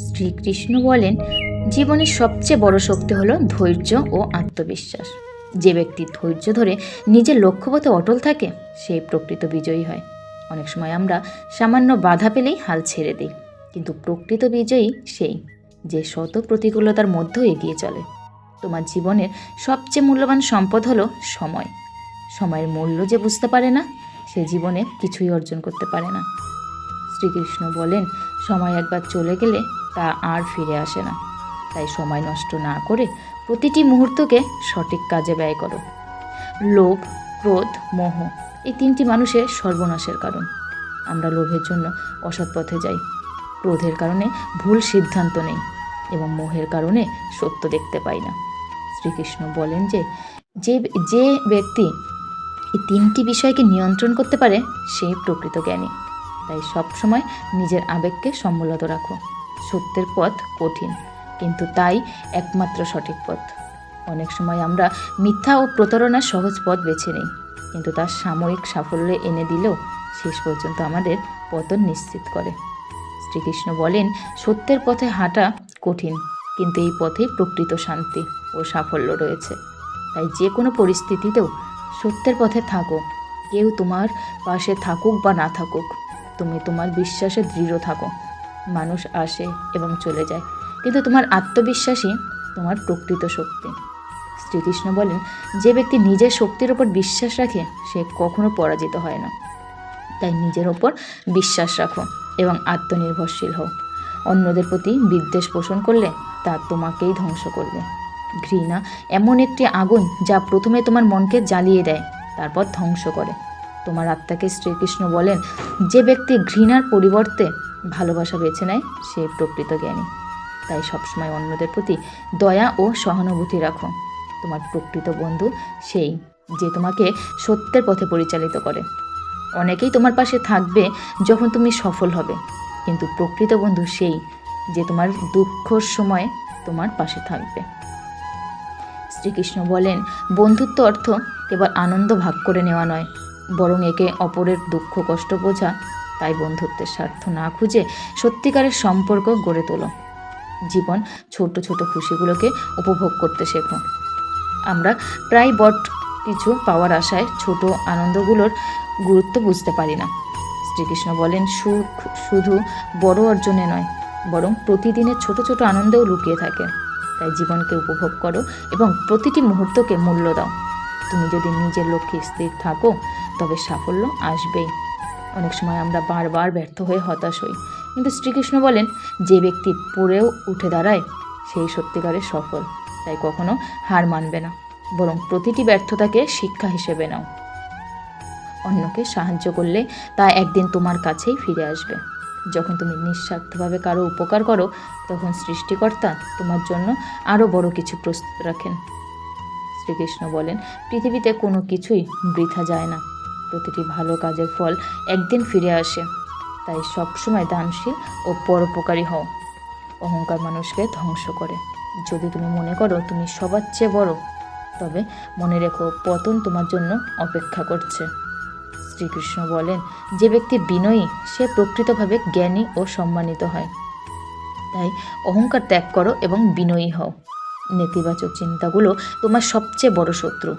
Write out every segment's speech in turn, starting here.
শ্রীকৃষ্ণ বলেন, জীবনের সবচেয়ে বড় শক্তি হলো ধৈর্য ও আত্মবিশ্বাস। যে ব্যক্তি ধৈর্য ধরে নিজের লক্ষ্যপথে অটল থাকে সেই প্রকৃত বিজয়ী হয়। অনেক সময় আমরা সামান্য বাধা পেলেই হাল ছেড়ে দিই, কিন্তু প্রকৃত বিজয়ী সেই, যে শত প্রতিকূলতার মধ্যেও এগিয়ে চলে। তোমার জীবনের সবচেয়ে মূল্যবান সম্পদ হলো সময়। সময়ের মূল্য যে বুঝতে পারে না, সে জীবনে কিছুই অর্জন করতে পারে না। শ্রীকৃষ্ণ বলেন, সময় একবার চলে গেলে তা আর ফিরে আসে না। তাই সময় নষ্ট না করে প্রতিটি মুহূর্তকে সঠিক কাজে ব্যয় করো। লোভ, ক্রোধ, মোহ, এই তিনটি মানুষের সর্বনাশের কারণ। আমরা লোভের জন্য অসৎ পথে যাই। ক্রোধের কারণে ভুল সিদ্ধান্ত নেই এবং মোহের কারণে সত্য দেখতে পাই না। শ্রীকৃষ্ণ বলেন যে যে যে ব্যক্তি এই তিনটি বিষয়কে নিয়ন্ত্রণ করতে পারে সেই প্রকৃত জ্ঞানী। তাই সবসময় নিজের আবেগকে সম্মূলত রাখো। সত্যের পথ কঠিন, কিন্তু তাই একমাত্র সঠিক পথ। অনেক সময় আমরা মিথ্যা ও প্রতারণার সহজ পথ বেছে নিই, কিন্তু তার সাময়িক সাফল্য এনে দিলেও শেষ পর্যন্ত আমাদের পতন নিশ্চিত করে। শ্রীকৃষ্ণ বলেন, সত্যের পথে হাঁটা কঠিন, কিন্তু এই পথে প্রকৃত শান্তি ও সাফল্য রয়েছে। তাই যে কোনো পরিস্থিতিতেও সত্যের পথে থাকো। কেউ তোমার পাশে থাকুক বা না থাকুক তুমি তোমার বিশ্বাসে দৃঢ় থাকো। মানুষ আসে এবং চলে যায়, কিন্তু তোমার আত্মবিশ্বাসই তোমার প্রকৃত শক্তি। শ্রীকৃষ্ণ বলেন, যে ব্যক্তি নিজের শক্তির ওপর বিশ্বাস রাখে, সে কখনো পরাজিত হয় না। তাই নিজের ওপর বিশ্বাস রাখো এবং আত্মনির্ভরশীল হও। অন্যদের প্রতি বিদ্বেষ পোষণ করলে তা তোমাকেই ধ্বংস করবে। ঘৃণা এমন একটি আগুন যা প্রথমে তোমার মনকে জ্বালিয়ে দেয়, তারপর ধ্বংস করে। তোমার আত্মাকে শ্রীকৃষ্ণ বলেন, যে ব্যক্তি ঘৃণার পরিবর্তে ভালোবাসা বেছে নেয়, সে প্রকৃত জ্ঞানী। তাই সবসময় অন্যদের প্রতি দয়া ও সহানুভূতি রাখো। তোমার প্রকৃত বন্ধু সেই যে তোমাকে সত্যের পথে পরিচালিত করে। অনেকেই তোমার পাশে থাকবে যখন তুমি সফল হবে, কিন্তু প্রকৃত বন্ধু সেই যে তোমার দুঃখর সময় তোমার পাশে থাকবে। শ্রীকৃষ্ণ বলেন, বন্ধুত্ব অর্থ কেবল আনন্দ ভাগ করে নেওয়া নয় বরং একে অপরের দুঃখ, কষ্ট বোঝা, তাই বন্ধুত্বের স্বার্থ না খুঁজে সত্যিকারের সম্পর্ক গড়ে তোলো। জীবন ছোট ছোট খুশিগুলোকে উপভোগ করতে শেখো। আমরা প্রায় বট কিছু পাওয়ার আশায় ছোট আনন্দগুলোর গুরুত্ব বুঝতে পারি না। শ্রীকৃষ্ণ বলেন, সুখ শুধু বড় অর্জনে নয়, বরং প্রতিদিনের ছোট ছোট আনন্দেও লুকিয়ে থাকে। তাই জীবনকে উপভোগ করো এবং প্রতিটি মুহূর্তকে মূল্য দাও। তুমি যদি নিজের লক্ষ্যে স্থির থাকো তবে সাফল্য আসবেই। অনেক সময় আমরা বারবার ব্যর্থ হয়ে হতাশ হই। কিন্তু শ্রীকৃষ্ণ বলেন, যে ব্যক্তি পড়েও উঠে দাঁড়ায়, সেই সত্যিকারের সফল। তাই কখনো হার মানবে না। বরং প্রতিটি ব্যর্থতাকে শিক্ষা হিসেবে নাও। অন্যকে সাহায্য করলে তা একদিন তোমার কাছেই ফিরে আসবে। যখন তুমি নিঃস্বার্থভাবে কারও উপকার করো, তখন সৃষ্টিকর্তা তোমার জন্য আরও বড় কিছু প্রস্তুত রাখেন। শ্রীকৃষ্ণ বলেন, পৃথিবীতে কোনো কিছুই বৃথা যায় না। প্রতিটি ভালো কাজের ফল একদিন ফিরে আসে। তাই সবসময় দানশীল ও পরোপকারী হও। অহংকার মানুষকে ধ্বংস করে। যদি তুমি মনে করো তুমি সবার চেয়ে বড়, তবে মনে রেখো পতন তোমার জন্য অপেক্ষা করছে। শ্রীকৃষ্ণ বলেন, যে ব্যক্তি বিনয়ী, সে প্রকৃতভাবে জ্ঞানী ও সম্মানিত হয়। তাই অহংকার ত্যাগ করো এবং বিনয়ী হও। নেতিবাচক চিন্তাগুলো তোমার সবচেয়ে বড় শত্রু।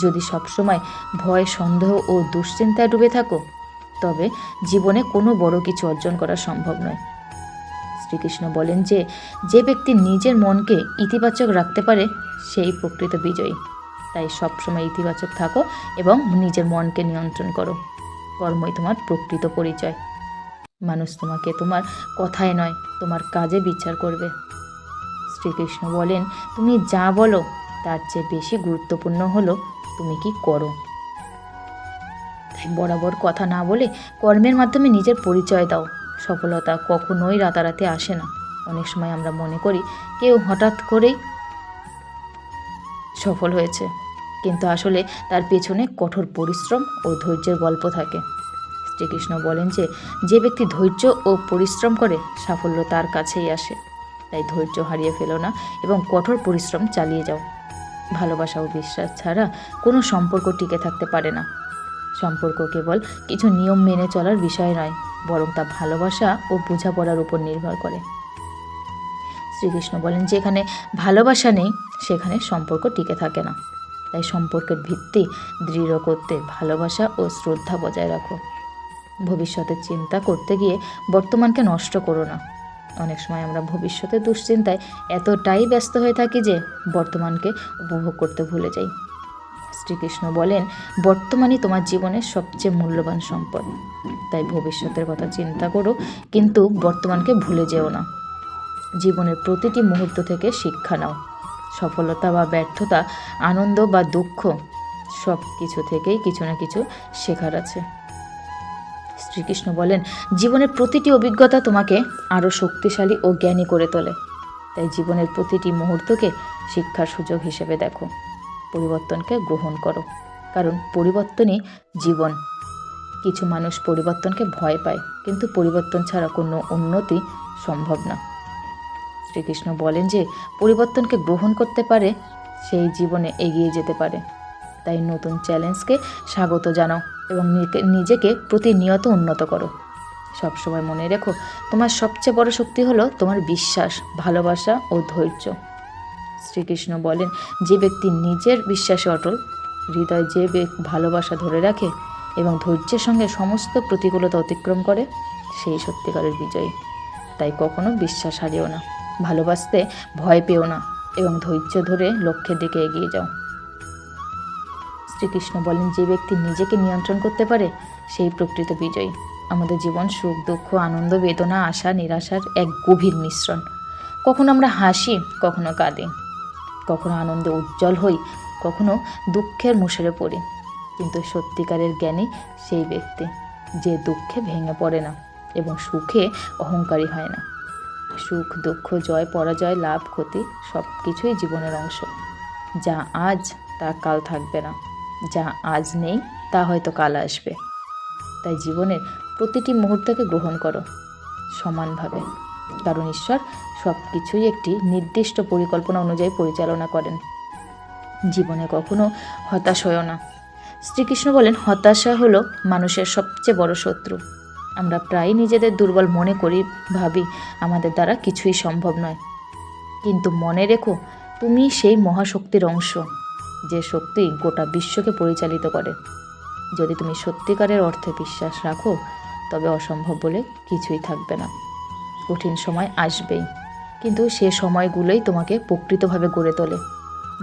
যদি সবসময় ভয়, সন্দেহ ও দুশ্চিন্তায় ডুবে থাকো, তবে জীবনে কোনো বড় কিছু অর্জন করা সম্ভব নয়। শ্রীকৃষ্ণ বলেন যে যে ব্যক্তি নিজের মনকে ইতিবাচক রাখতে পারে, সেই প্রকৃত বিজয়ী। তাই সবসময় ইতিবাচক থাকো এবং নিজের মনকে নিয়ন্ত্রণ করো। কর্মই তোমার প্রকৃত পরিচয়। মানুষ তোমাকে তোমার কথায় নয়, তোমার কাজে বিচার করবে। শ্রীকৃষ্ণ বলেন, তুমি যা বলো, তার চেয়ে বেশি গুরুত্বপূর্ণ হলো তুমি কি করো? তাই বরাবর কথা না বলে কর্মের মাধ্যমে নিজের পরিচয় দাও। সফলতা কখনোই রাতারাতি আসে না। অনেক সময় আমরা মনে করি কেউ হঠাৎ করেই সফল হয়েছে। কিন্তু আসলে তার পেছনে কঠোর পরিশ্রম ও ধৈর্যের গল্প থাকে। শ্রীকৃষ্ণ বলেন যে যে ব্যক্তি ধৈর্য ও পরিশ্রম করে, সাফল্য তার কাছেই আসে। তাই ধৈর্য হারিয়ে ফেলো না এবং কঠোর পরিশ্রম চালিয়ে যাও। ভালোবাসা ও বিশ্বাস ছাড়া কোনো সম্পর্ক টিকে থাকতে পারে না। সম্পর্ক কেবল কিছু নিয়ম মেনে চলার বিষয় নয়, বরং তা ভালোবাসা ও বোঝাপড়ার উপর নির্ভর করে। শ্রীকৃষ্ণ বলেন, যেখানে ভালোবাসা নেই, সেখানে সম্পর্ক টিকে থাকে না। তাই সম্পর্কের ভিত্তি দৃঢ় করতে ভালোবাসা ও শ্রদ্ধা বজায় রাখো। ভবিষ্যতের চিন্তা করতে গিয়ে বর্তমানকে নষ্ট করো না। অনেক সময় আমরা ভবিষ্যতের দুশ্চিন্তায় এতটাই ব্যস্ত হয়ে থাকি যে বর্তমানকে উপভোগ করতে ভুলে যাই। শ্রীকৃষ্ণ বলেন, বর্তমানই তোমার জীবনের সবচেয়ে মূল্যবান সম্পদ। তাই ভবিষ্যতের কথা চিন্তা করো, কিন্তু বর্তমানকে ভুলে যেও না। জীবনের প্রতিটি মুহূর্ত থেকে শিক্ষা নাও। সফলতা বা ব্যর্থতা, আনন্দ বা দুঃখ সব কিছু থেকেই কিছু না কিছু শেখার আছে। শ্রীকৃষ্ণ বলেন, জীবনের প্রতিটি অভিজ্ঞতা তোমাকে আরও শক্তিশালী ও জ্ঞানী করে তোলে। তাই জীবনের প্রতিটি মুহূর্তকে শিক্ষার সুযোগ হিসেবে দেখো, পরিবর্তনকে গ্রহণ করো। কারণ পরিবর্তনই জীবন। কিছু মানুষ পরিবর্তনকে ভয় পায়, কিন্তু পরিবর্তন ছাড়া কোনো উন্নতি সম্ভব না। শ্রীকৃষ্ণ বলেন যে, পরিবর্তনকে গ্রহণ করতে পারে, সেই জীবনে এগিয়ে যেতে পারে। তাই নতুন চ্যালেঞ্জকে স্বাগত জানাও। এবং নিজে- নিজেকে প্রতিনিয়ত উন্নত করো। সবসময় মনে রেখো, তোমার সবচেয়ে বড় শক্তি হলো তোমার বিশ্বাস, ভালোবাসা ও ধৈর্য। শ্রীকৃষ্ণ বলেন, যে ব্যক্তি নিজের বিশ্বাসে অটল, হৃদয় যে ভালোবাসা ধরে রাখে এবং ধৈর্যের সঙ্গে সমস্ত প্রতিকূলতা অতিক্রম করে, সেই সত্যিকারের বিজয়ী। তাই কখনো বিশ্বাস হারিও না, ভালোবাসতে ভয় পেও না এবং ধৈর্য ধরে লক্ষ্যের দিকে এগিয়ে যাও। শ্রীকৃষ্ণ বলেন, যে ব্যক্তি নিজেকে নিয়ন্ত্রণ করতে পারে, সেই প্রকৃত বিজয়ী। আমাদের জীবন সুখ, দুঃখ, আনন্দ, বেদনা, আশা, নিরাশার এক গভীর মিশ্রণ। কখনো আমরা হাসি, কখনো কাঁদি। কখনো আনন্দে উজ্জ্বল হই, কখনো দুঃখের মুশরে পড়ি। কিন্তু সত্যিকারের জ্ঞানী সেই ব্যক্তি, যে দুঃখে ভেঙে পড়ে না এবং সুখে অহংকারী হয় না। সুখ, দুঃখ, জয়, পরাজয়, লাভ, ক্ষতি সব কিছুই জীবনের অংশ। যা আজ, তা কাল থাকবে না। যা আজ নেই, তা হয়তো কাল আসবে। তাই জীবনের প্রতিটি মুহূর্তকে গ্রহণ করো সমানভাবে। কারণ ঈশ্বর সব কিছুই একটি নির্দিষ্ট পরিকল্পনা অনুযায়ী পরিচালনা করেন। জীবনে কখনো হতাশ হয়েও না। শ্রীকৃষ্ণ বলেন, হতাশা হলো মানুষের সবচেয়ে বড় শত্রু। আমরা প্রায় নিজেদের দুর্বল মনে করি, ভাবি আমাদের দ্বারা কিছুই সম্ভব নয়। কিন্তু মনে রেখো তুমি সেই মহাশক্তির অংশ। যে শক্তি গোটা বিশ্বকে পরিচালিত করে। যদি তুমি সত্যিকারের অর্থে বিশ্বাস রাখো, তবে অসম্ভব বলে কিছুই থাকবে না। কঠিন সময় আসবেই, কিন্তু সে সময়গুলোই তোমাকে প্রকৃতভাবে গড়ে তোলে।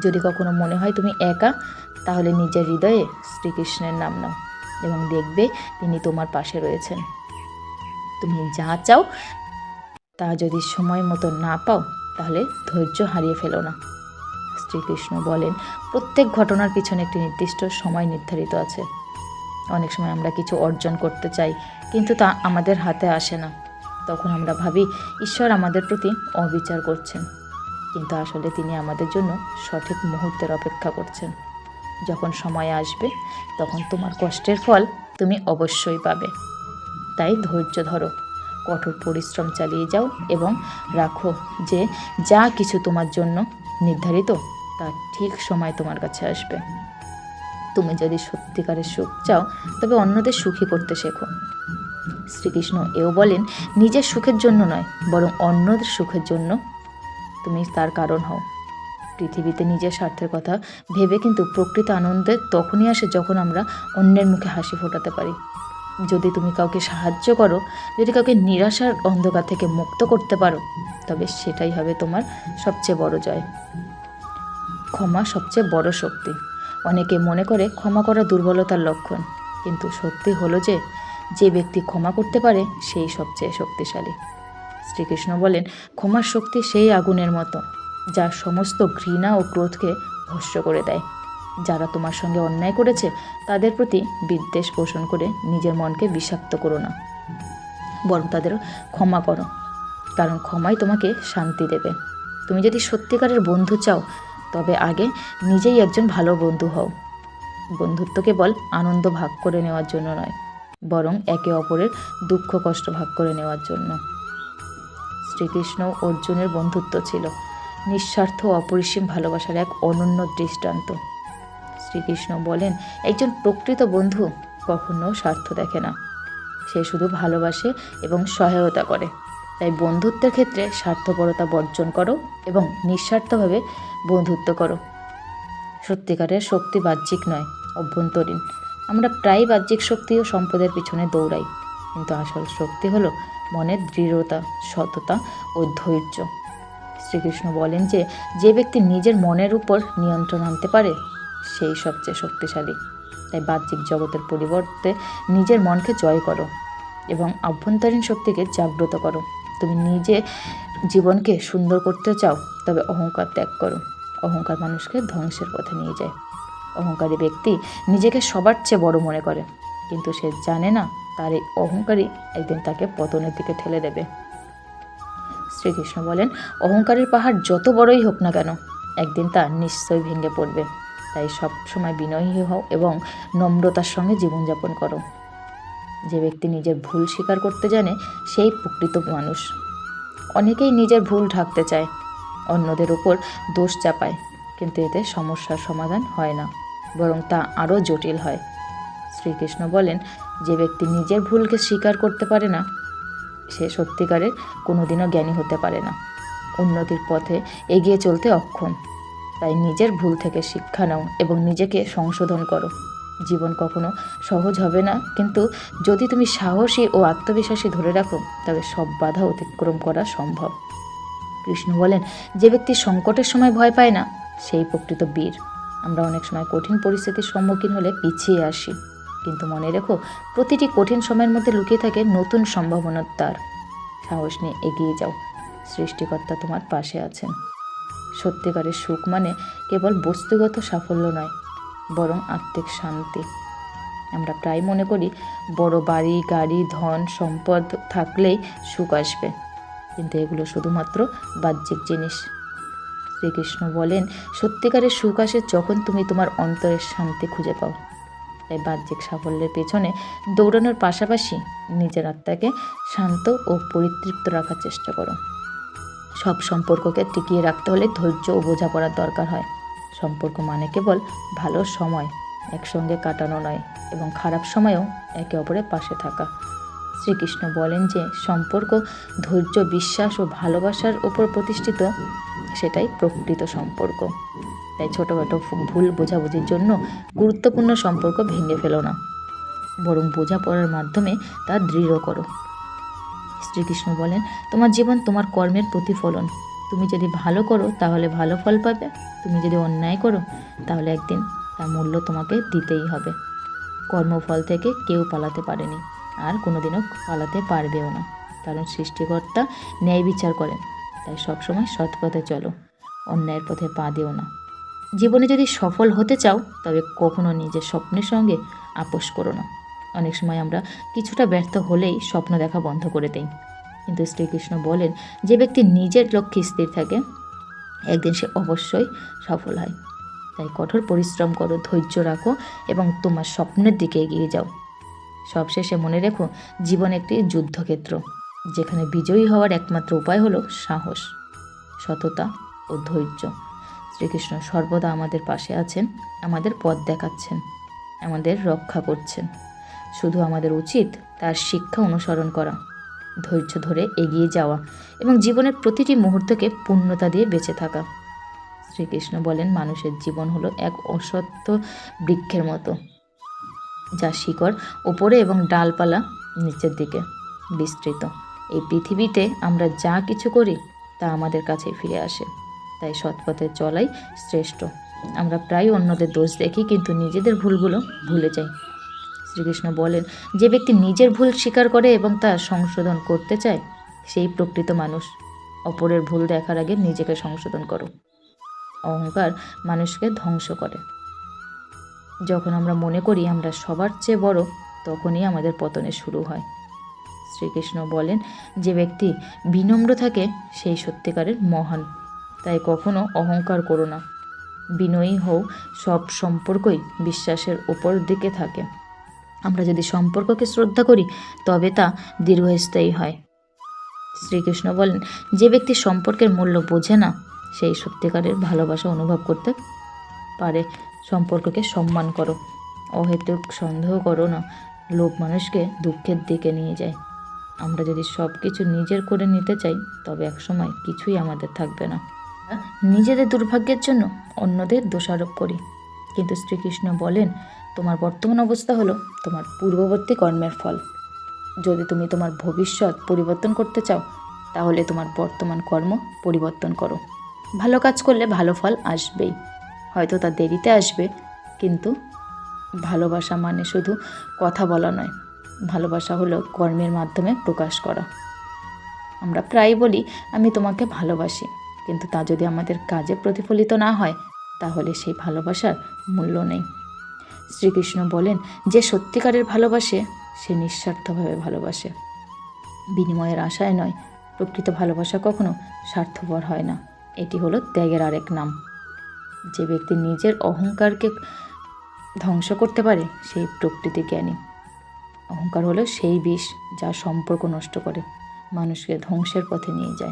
যদি কখনো মনে হয় তুমি একা, তাহলে নিজের হৃদয়ে শ্রীকৃষ্ণের নাম নাও এবং দেখবে তিনি তোমার পাশে রয়েছেন। তুমি যা চাও, তা যদি সময় মতো না পাও, তাহলে ধৈর্য হারিয়ে ফেলো না। শ্রীকৃষ্ণ বলেন, প্রত্যেক ঘটনার পিছনে একটি নির্দিষ্ট সময় নির্ধারিত আছে। অনেক সময় আমরা কিছু অর্জন করতে চাই, কিন্তু তা আমাদের হাতে আসে না। তখন আমরা ভাবি, ঈশ্বর আমাদের প্রতি অবিচার করছেন। কিন্তু আসলে তিনি আমাদের জন্য সঠিক মুহূর্তের অপেক্ষা করছেন। যখন সময় আসবে, তখন তোমার কষ্টের ফল তুমি অবশ্যই পাবে। তাই ধৈর্য ধরো, কঠোর পরিশ্রম চালিয়ে যাও এবং রাখো যে যা কিছু তোমার জন্য নির্ধারিত তা ঠিক সময় তোমার কাছে আসবে। তুমি যদি সত্যিকারের সুখ চাও, তবে অন্যদের সুখী করতে শেখো। শ্রীকৃষ্ণ এও বলেন, নিজের সুখের জন্য নয়, বরং অন্যদের সুখের জন্য তুমি তার কারণ হও। পৃথিবীতে নিজের স্বার্থের কথা ভেবে কিন্তু প্রকৃত আনন্দে তখনই আসে যখন আমরা অন্যের মুখে হাসি ফোটাতে পারি। যদি তুমি কাউকে সাহায্য করো, যদি কাউকে নিরাশার অন্ধকার থেকে মুক্ত করতে পারো, তবে সেটাই হবে তোমার সবচেয়ে বড় জয়। ক্ষমা সবচেয়ে বড় শক্তি। অনেকে মনে করে ক্ষমা করা দুর্বলতার লক্ষণ, কিন্তু সত্যি হলো যে যে ব্যক্তি ক্ষমা করতে পারে, সেই সবচেয়ে শক্তিশালী। শ্রীকৃষ্ণ বলেন, ক্ষমার শক্তি সেই আগুনের মতো, যা সমস্ত ঘৃণা ও ক্রোধকে ভস্য করে দেয়। যারা তোমার সঙ্গে অন্যায় করেছে, তাদের প্রতি বিদ্বেষ পোষণ করে নিজের মনকে বিষাক্ত করো না। বরং তাদের ক্ষমা করো, কারণ ক্ষমাই তোমাকে শান্তি দেবে। তুমি যদি সত্যিকারের বন্ধু চাও তবে আগে নিজেই একজন ভালো বন্ধু হও। বন্ধুত্ব কেবল আনন্দ ভাগ করে নেওয়ার জন্য নয়, বরং একে অপরের দুঃখ কষ্ট ভাগ করে নেওয়ার জন্য। শ্রীকৃষ্ণ অর্জুনের বন্ধুত্ব ছিল। নিঃস্বার্থ অপরিসীম ভালোবাসার এক অনন্য দৃষ্টান্ত। শ্রীকৃষ্ণ বলেন, একজন প্রকৃত বন্ধু কখনো স্বার্থ দেখে না। সে শুধু ভালোবাসে এবং সহায়তা করে। তাই বন্ধুত্বের ক্ষেত্রে স্বার্থপরতা বর্জন করো এবং নিঃস্বার্থভাবে বন্ধুত্ব করো। সত্যিকারের শক্তি বাহ্যিক নয়, অভ্যন্তরীণ। আমরা প্রায় বাহ্যিক শক্তি ও সম্পদের পিছনে দৌড়াই, কিন্তু আসল শক্তি হলো মনের দৃঢ়তা, সততা ও ধৈর্য। শ্রীকৃষ্ণ বলেন যে যে ব্যক্তি নিজের মনের উপর নিয়ন্ত্রণ আনতে পারে, সেই সবচেয়ে শক্তিশালী। তাই বাহ্যিক জগতের পরিবর্তে নিজের মনকে জয় করো এবং আভ্যন্তরীণ শক্তিকে জাগ্রত করো। তুমি নিজে জীবনকে সুন্দর করতে চাও, তবে অহংকার ত্যাগ করো। অহংকার মানুষকে ধ্বংসের পথে নিয়ে যায়। অহংকারী ব্যক্তি নিজেকে সবার চেয়ে বড় মনে করে, কিন্তু সে জানে না তার এই অহংকারই একদিন তাকে পতনের দিকে ঠেলে দেবে। শ্রীকৃষ্ণ বলেন, অহংকারের পাহাড় যত বড়ই হোক না কেন, একদিন তা নিশ্চয়ই ভেঙে পড়বে। তাই সব সময় বিনয়ী হও এবং নম্রতার সঙ্গে জীবনযাপন করো। যে ব্যক্তি নিজের ভুল স্বীকার করতে জানে, সেই প্রকৃত মানুষ। অনেকেই নিজের ভুল ঢাকতে চায়, অন্যদের উপর দোষ চাপায়, কিন্তু এতে সমস্যার সমাধান হয় না, বরং তা আরও জটিল হয়। শ্রীকৃষ্ণ বলেন, যে ব্যক্তি নিজের ভুলকে স্বীকার করতে পারে না, সে সত্যিকারের কোনোদিনও জ্ঞানী হতে পারে না। উন্নতির পথে এগিয়ে চলতে অক্ষম। তাই নিজের ভুল থেকে শিক্ষা নাও এবং নিজেকে সংশোধন করো। জীবন কখনো সহজ হবে না। কিন্তু যদি তুমি সাহসী ও আত্মবিশ্বাসী ধরে রাখো, তবে সব বাধা অতিক্রম করা সম্ভব। কৃষ্ণ বলেন, যে ব্যক্তি সংকটের সময় ভয় পায় না, সেই প্রকৃত বীর। আমরা অনেক সময় কঠিন পরিস্থিতির সম্মুখীন হলে পিছিয়ে আসি। কিন্তু মনে রেখো, প্রতিটি কঠিন সময়ের মধ্যে লুকিয়ে থাকে নতুন সম্ভাবনার দ্বার সাহস নিয়ে এগিয়ে যাও। সৃষ্টিকর্তা তোমার পাশে আছেন। সত্যিকারের সুখ মানে কেবল বস্তুগত সাফল্য নয় বরং আত্মিক শান্তি। আমরা প্রায় মনে করি, বড় বাড়ি, গাড়ি, ধন, সম্পদ থাকলেই সুখ আসবে। কিন্তু এগুলো শুধুমাত্র বাহ্যিক জিনিস। শ্রীকৃষ্ণ বলেন সত্যিকারের সুখ আসে যখন তুমি তোমার অন্তরের শান্তি খুঁজে পাও। তাই বাহ্যিক সাফল্যের পেছনে দৌড়ানোর পাশাপাশি নিজের আত্মাকে শান্ত ও পরিতৃপ্ত রাখার চেষ্টা করো। সব সম্পর্ককে টিকিয়ে রাখতে হলে ধৈর্য ও বোঝাপড়ার দরকার হয়। সম্পর্ক মানে কেবল ভালো সময়, একসঙ্গে কাটানো নয়, এবং খারাপ সময়েও একে অপরের পাশে থাকা। শ্রীকৃষ্ণ বলেন যে, সম্পর্ক ধৈর্য, বিশ্বাস ও ভালোবাসার উপর প্রতিষ্ঠিত, সেটাই প্রকৃত সম্পর্ক। তাই ছোটোখাটো ভুল বোঝাবুঝির জন্য গুরুত্বপূর্ণ সম্পর্ক ভেঙে ফেলো না, বরং বোঝাপড়ার মাধ্যমে তা দৃঢ় করো। শ্রীকৃষ্ণ বলেন, তোমার জীবন তোমার কর্মের প্রতিফলন তুমি যদি ভালো করো, তাহলে ভালো ফল পাবে। তুমি যদি অন্যায় করো, তাহলে একদিন তার মূল্য তোমাকে দিতেই হবে। কর্মফল থেকে কেউ পালাতে পারেনি, আর কোনোদিনও পালাতে পারবেও না। কারণ সৃষ্টিকর্তা ন্যায় বিচার করেন, তাই সবসময় সৎ পথে চলো, অন্যায়ের পথে পা দিও না। জীবনে যদি সফল হতে চাও, তবে কখনো নিজের স্বপ্নের সঙ্গে আপোষ করো না। অনেক সময় আমরা কিছুটা ব্যর্থ হলেই স্বপ্ন দেখা বন্ধ করে দেই। কিন্তু শ্রীকৃষ্ণ বলেন, যে ব্যক্তি নিজের লক্ষ্যে স্থির থাকে, একদিন সে অবশ্যই সফল হয়। তাই কঠোর পরিশ্রম করো, ধৈর্য রাখো এবং তোমার স্বপ্নের দিকে এগিয়ে যাও। সবশেষে মনে রেখো, জীবন একটি যুদ্ধক্ষেত্র, যেখানে বিজয়ী হওয়ার একমাত্র উপায় হলো সাহস, সততা ও ধৈর্য। শ্রীকৃষ্ণ সর্বদা আমাদের পাশে আছেন, আমাদের পথ দেখাচ্ছেন, আমাদের রক্ষা করছেন। শুধু আমাদের উচিত তার শিক্ষা অনুসরণ করা। ধৈর্য ধরে এগিয়ে যাওয়া এবং জীবনের প্রতিটি মুহূর্তকে পূর্ণতা দিয়ে বেঁচে থাকা। শ্রীকৃষ্ণ বলেন, মানুষের জীবন হলো এক অসত্য বৃক্ষের মতো, যা শিকড় ওপরে এবং ডালপালা নিচের দিকে বিস্তৃত। এই পৃথিবীতে আমরা যা কিছু করি, তা আমাদের কাছেই ফিরে আসে। তাই সৎপথে চলাই শ্রেষ্ঠ। আমরা প্রায় অন্যদের দোষ দেখি, কিন্তু নিজেদের ভুলগুলো ভুলে যাই। শ্রীকৃষ্ণ বলেন, যে ব্যক্তি নিজের ভুল স্বীকার করে এবং তা সংশোধন করতে চায়, সেই প্রকৃত মানুষ। অপরের ভুল দেখার আগে নিজেকে সংশোধন করো। অহংকার মানুষকে ধ্বংস করে। যখন আমরা মনে করি আমরা সবার চেয়ে বড়, তখনই আমাদের পতনে শুরু হয়। শ্রীকৃষ্ণ বলেন, যে ব্যক্তি বিনম্র থাকে, সেই সত্যিকারের মহান। তাই কখনো অহংকার করো না। বিনয়ী হও, সব সম্পর্কই বিশ্বাসের ওপর দিকে থাকে। আমরা যদি সম্পর্ককে শ্রদ্ধা করি, তবে তা দীর্ঘস্থায়ী হয়। শ্রীকৃষ্ণ বলেন, যে ব্যক্তি সম্পর্কের মূল্য বোঝে না, সেই সত্যিকারের ভালোবাসা অনুভব করতে পারে। সম্পর্ককে সম্মান করো, অহেতুক সন্দেহ করো না, লোভ মানুষকে দুঃখের দিকে নিয়ে যায়। আমরা যদি সব কিছু নিজের করে নিতে চাই, তবে একসময় কিছুই আমাদের থাকবে না। নিজেদের দুর্ভাগ্যের জন্য অন্যদের দোষারোপ করি। কিন্তু শ্রীকৃষ্ণ বলেন তোমার বর্তমান অবস্থা হলো তোমার পূর্ববর্তী কর্মের ফল। যদি তুমি তোমার ভবিষ্যৎ পরিবর্তন করতে চাও, তাহলে তোমার বর্তমান কর্ম পরিবর্তন করো। ভালো কাজ করলে ভালো ফল আসবেই। হয়তো তা দেরিতে আসবে, কিন্তু ভালোবাসা মানে শুধু কথা বলা নয়। ভালোবাসা হলো কর্মের মাধ্যমে প্রকাশ করা। আমরা প্রায় বলি, আমি তোমাকে ভালোবাসি। কিন্তু তা যদি আমাদের কাজে প্রতিফলিত না হয়, তাহলে সেই ভালোবাসার মূল্য নেই। শ্রীকৃষ্ণ বলেন, যে সত্যিকারের ভালোবাসে, সে নিঃস্বার্থভাবে ভালোবাসে। বিনিময়ের আশায় নয়, প্রকৃত ভালোবাসা কখনো স্বার্থপর হয় না। এটি হলো ত্যাগের আরেক নাম। যে ব্যক্তি নিজের অহংকারকে ধ্বংস করতে পারে, সেই প্রকৃতি জ্ঞানী। অহংকার হলো সেই বিষ যা সম্পর্ক নষ্ট করে, মানুষকে ধ্বংসের পথে নিয়ে যায়।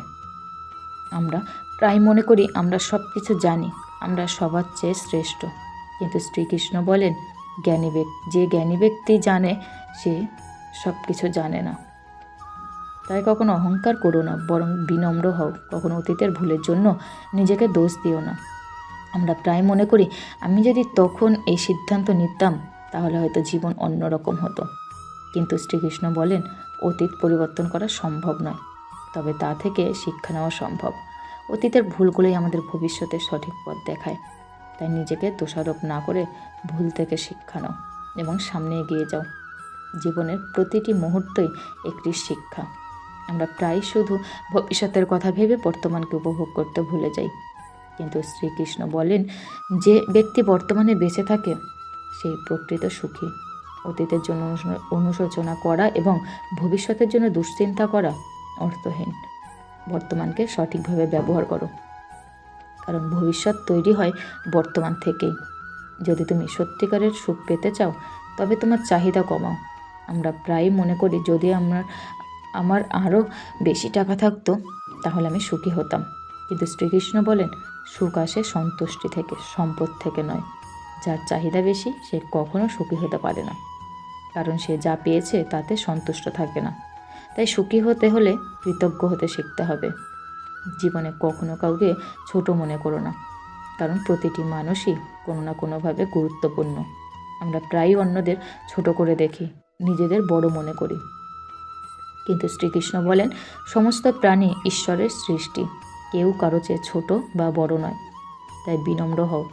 আমরা প্রায় মনে করি, আমরা সব কিছু জানি, আমরা সবার চেয়ে শ্রেষ্ঠ। কিন্তু শ্রীকৃষ্ণ বলেন, জ্ঞানী ব্যক্তি যে জ্ঞানী ব্যক্তি জানে, সে সব কিছু জানে না। তাই কখনো অহংকার করো না, বরং বিনম্র হও। কখনো অতীতের ভুলের জন্য নিজেকে দোষ দিও না। আমরা প্রায় মনে করি, আমি যদি তখন এই সিদ্ধান্ত নিতাম, তাহলে হয়তো জীবন অন্যরকম হতো। কিন্তু শ্রীকৃষ্ণ বলেন, অতীত পরিবর্তন করা সম্ভব নয়। তবে তা থেকে শিক্ষা নেওয়া সম্ভব। অতীতের ভুলগুলোই আমাদের ভবিষ্যতে সঠিক পথ দেখায়। তাই নিজেকে দোষারোপ না করে ভুল থেকে শিক্ষা নাও এবং সামনে এগিয়ে যাও। জীবনের প্রতিটি মুহূর্তই একটি শিক্ষা। আমরা প্রায় শুধু ভবিষ্যতের কথা ভেবে বর্তমানকে উপভোগ করতে ভুলে যাই। কিন্তু শ্রীকৃষ্ণ বলেন, যে ব্যক্তি বর্তমানে বেঁচে থাকে, সেই প্রকৃত সুখী। অতীতের জন্য অনুশো- অনুশোচনা করা এবং ভবিষ্যতের জন্য দুশ্চিন্তা করা অর্থহীন। বর্তমানকে সঠিকভাবে ব্যবহার করো। কারণ ভবিষ্যৎ তৈরি হয় বর্তমান থেকেই। যদি তুমি সত্যিকারের সুখ পেতে চাও, তবে তোমার চাহিদা কমাও। আমরা প্রায়ই মনে করি, যদি আমার আমার আরও বেশি টাকা থাকতো, তাহলে আমি সুখী হতাম। কিন্তু শ্রীকৃষ্ণ বলেন, সুখ আসে সন্তুষ্টি থেকে, সম্পদ থেকে নয়। যার চাহিদা বেশি, সে কখনো সুখী হতে পারে না। কারণ সে যা পেয়েছে, তাতে সন্তুষ্ট থাকে না। তাই সুখী হতে হলে কৃতজ্ঞ হতে শিখতে হবে। জীবনে কখনো কাউকে ছোট মনে করো না। কারণ প্রতিটি মানুষই কোনো না কোনোভাবে গুরুত্বপূর্ণ। আমরা প্রায়ই অন্যদের ছোট করে দেখি, নিজেদের বড় মনে করি। কিন্তু শ্রীকৃষ্ণ বলেন, সমস্ত প্রাণী ঈশ্বরের সৃষ্টি। কেউ কারও চেয়ে ছোট বা বড় নয়। তাই বিনম্র হও,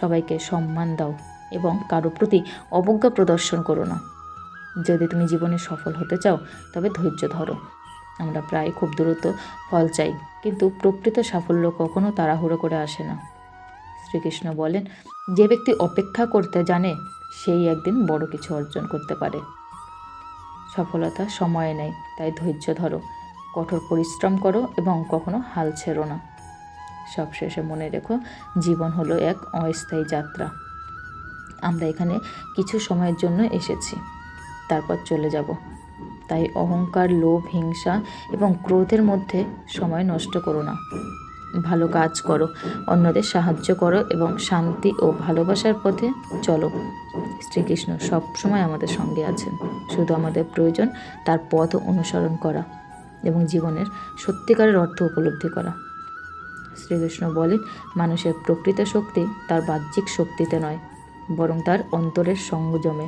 সবাইকে সম্মান দাও এবং কারও প্রতি অবজ্ঞা প্রদর্শন করো না। যদি তুমি জীবনে সফল হতে চাও, তবে ধৈর্য ধরো। আমরা প্রায় খুব দ্রুত ফল চাই, কিন্তু প্রকৃত সাফল্য কখনো তাড়াহুড়ো করে আসে না। শ্রীকৃষ্ণ বলেন, যে ব্যক্তি অপেক্ষা করতে জানে, সেই একদিন বড় কিছু অর্জন করতে পারে। সফলতা সময়ে নেয় তাই ধৈর্য ধরো, কঠোর পরিশ্রম করো এবং কখনো হাল ছেড়ো না। সবশেষে মনে রেখো, জীবন হলো এক অস্থায়ী যাত্রা। আমরা এখানে কিছু সময়ের জন্য এসেছি, তারপর চলে যাব। তাই অহংকার, লোভ, হিংসা এবং ক্রোধের মধ্যে সময় নষ্ট করো না। ভালো কাজ করো, অন্যদের সাহায্য করো এবং শান্তি ও ভালোবাসার পথে চলো। শ্রীকৃষ্ণ সবসময় আমাদের সঙ্গে আছেন। শুধু আমাদের প্রয়োজন তার পথ অনুসরণ করা এবং জীবনের সত্যিকারের অর্থ উপলব্ধি করা। শ্রীকৃষ্ণ বলেন, মানুষের প্রকৃত শক্তি তার বাহ্যিক শক্তিতে নয়, বরং তার অন্তরের সংযমে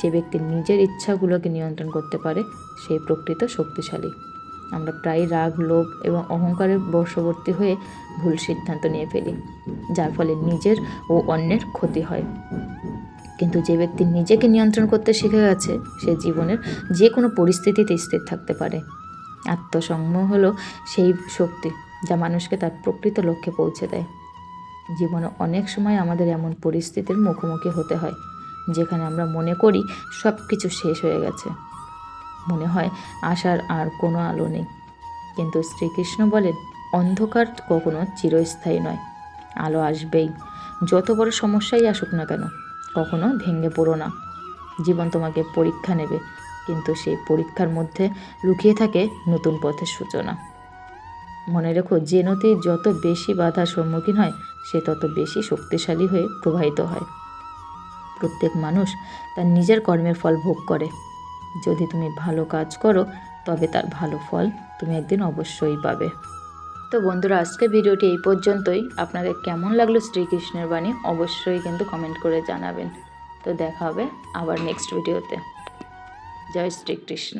যে ব্যক্তি নিজের ইচ্ছাগুলোকে নিয়ন্ত্রণ করতে পারে, সেই প্রকৃত শক্তিশালী। আমরা প্রায় রাগ, লোভ এবং অহংকারের বশবর্তী হয়ে ভুল সিদ্ধান্ত নিয়ে ফেলি, যার ফলে নিজের ও অন্যের ক্ষতি হয়। কিন্তু যে ব্যক্তি নিজেকে নিয়ন্ত্রণ করতে শিখে গেছে, সে জীবনের যে কোনো পরিস্থিতিতে স্থির থাকতে পারে। আত্মসংযম হলো সেই শক্তি যা মানুষকে তার প্রকৃত লক্ষ্যে পৌঁছে দেয়। জীবনে অনেক সময় আমাদের এমন পরিস্থিতির মুখোমুখি হতে হয় যেখানে আমরা মনে করি সব কিছু শেষ হয়ে গেছে। মনে হয় আশার আর কোনো আলো নেই। কিন্তু শ্রীকৃষ্ণ বলেন, অন্ধকার কখনো চিরস্থায়ী নয়। আলো আসবেই। যত বড় সমস্যাই আসুক না কেন, কখনো ভেঙে পড়ো না। জীবন তোমাকে পরীক্ষা নেবে, কিন্তু সেই পরীক্ষার মধ্যে লুকিয়ে থাকে নতুন পথের সূচনা। মনে রেখো যে নদী যত বেশি বাধার সম্মুখীন হয়, সে তত বেশি শক্তিশালী হয়ে প্রবাহিত হয়। প্রত্যেক মানুষ তার নিজের কর্মের ফল ভোগ করে। যদি তুমি ভালো কাজ করো, তবে তার ভালো ফল তুমি একদিন অবশ্যই পাবে। তো বন্ধুরা আজকে ভিডিওটি এই পর্যন্তই। আপনাদের কেমন লাগল শ্রীকৃষ্ণের বাণী, অবশ্যই কিন্তু কমেন্ট করে জানাবেন। তো দেখা হবে আবার নেক্সট ভিডিওতে জয় শ্রীকৃষ্ণ।